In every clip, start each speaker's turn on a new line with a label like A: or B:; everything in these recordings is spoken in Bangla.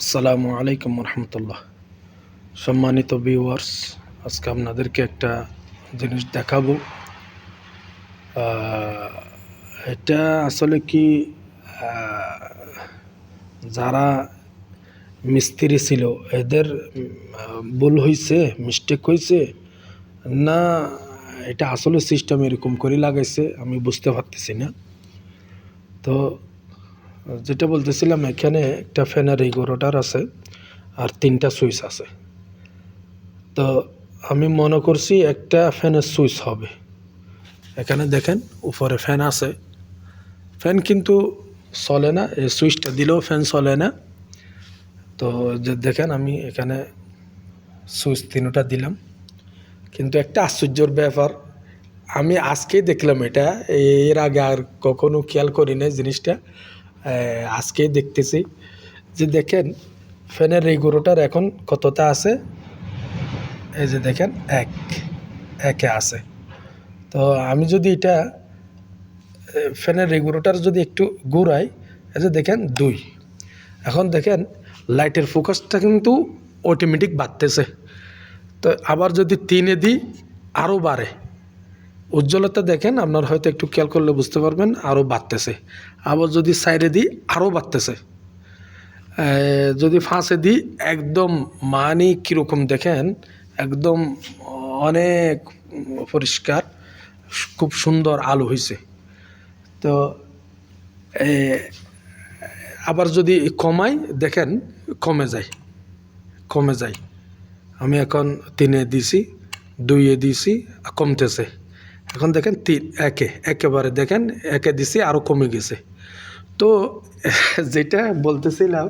A: আসসালামু আলাইকুম রহমতুল্লাহ সম্মানিত ভিউয়ার্স আজকে আপনাদেরকে একটা জিনিস দেখাবো। এটা আসলে কি যারা মিস্ত্রি ছিল, এদের ভুল হয়েছে মিস্টেক হয়েছে না, এটা আসলে সিস্টেম এরকম করে লাগাইছে, আমি বুঝতে পারতেছি না। তো যেটা বলতেছিলাম, এখানে একটা ফ্যানের রেগুলেটর আছে আর তিনটা সুইচ আছে। তো আমি মনে করছি একটা ফ্যানের সুইচ হবে। এখানে দেখেন, উপরে ফ্যান আছে। ফ্যান কিন্তু চলে না, এই সুইচটা দিলেও ফ্যান চলে না। তো যে দেখেন, আমি এখানে সুইচ তিনটা দিলাম। কিন্তু একটা আশ্চর্যর ব্যাপার, আমি আজকেই দেখলাম এটা, এর আগে আর কখনো খেয়াল করি না জিনিসটা। আহ, আজকেই দেখতেছি যে দেখেন ফ্যানের রেগুলেটর এখন কতটা আছে? এই যে দেখেন এক একে আছে। তো আমি যদি এটা ফ্যানের রেগুলেটর যদি একটু ঘুরাই এই যে দেখেন দুই। এখন দেখেন লাইটের ফোকাসটা কিন্তু অটোমেটিক বাড়তেছে। তো আবার যদি তিনে দিই আরও বাড়ে। উজ্জ্বলতা দেখেন, আপনার হয়তো একটু খেয়াল করলে বুঝতে পারবেন আরও বাড়তেছে। আবার যদি সাইডে দিই আরও বাড়তেছে। যদি ফাঁসে দিই, একদম মানে কীরকম দেখেন, একদম অনেক পরিষ্কার, খুব সুন্দর আলো হয়েছে তো আবার যদি কমাই, দেখেন, কমে যায় কমে যায়। আমি এখন তিনে দিছি, দুইয়ে দিছি কমতেছে। এখন দেখেন তিন, একে, একেবারে দেখেন, একে দিছি আরও কমে গেছে। তো যেটা বলতেছিলাম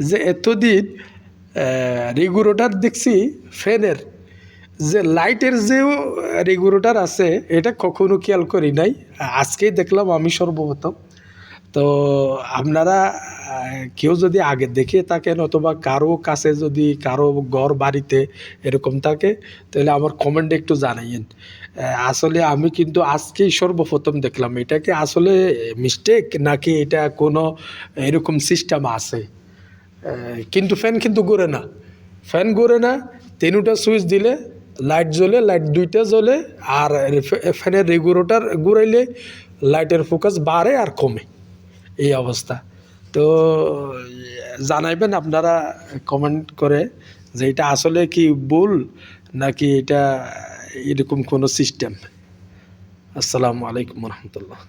A: যে এতদিন রেগুলেটর দেখছি, ফ্যানের, যে লাইটের যেও রেগুলেটর আছে, এটা কখনো খেয়াল করি নাই। আজকেই দেখলাম আমি সর্বপ্রথম। তো আপনারা কেউ যদি আগে দেখে থাকেন অথবা কারও কাছে যদি কারও ঘর বাড়িতে এরকম থাকে, তাহলে আমার কমেন্টে একটু জানাইয়েন। আসলে আমি কিন্তু আজকেই সর্বপ্রথম দেখলাম, এটা কি আসলে মিস্টেক নাকি এটা কোনো এরকম সিস্টেম আছে? কিন্তু ফ্যান কিন্তু ঘুরে না। ফ্যান ঘুরে না, তিনটা সুইচ দিলে লাইট জ্বলে লাইট দুইটা জ্বলে, আর ফ্যানের রেগুলেটর ঘুরাইলে লাইটের ফোকাস বাড়ে আর কমে। এই অবস্থা। তো, জানাইবেন আপনারা কমেন্ট করে যে এটা আসলে কি ভুল নাকি এটা এরকম কোনো সিস্টেম আসসালামু আলাইকুম রহমতুল্লাহ।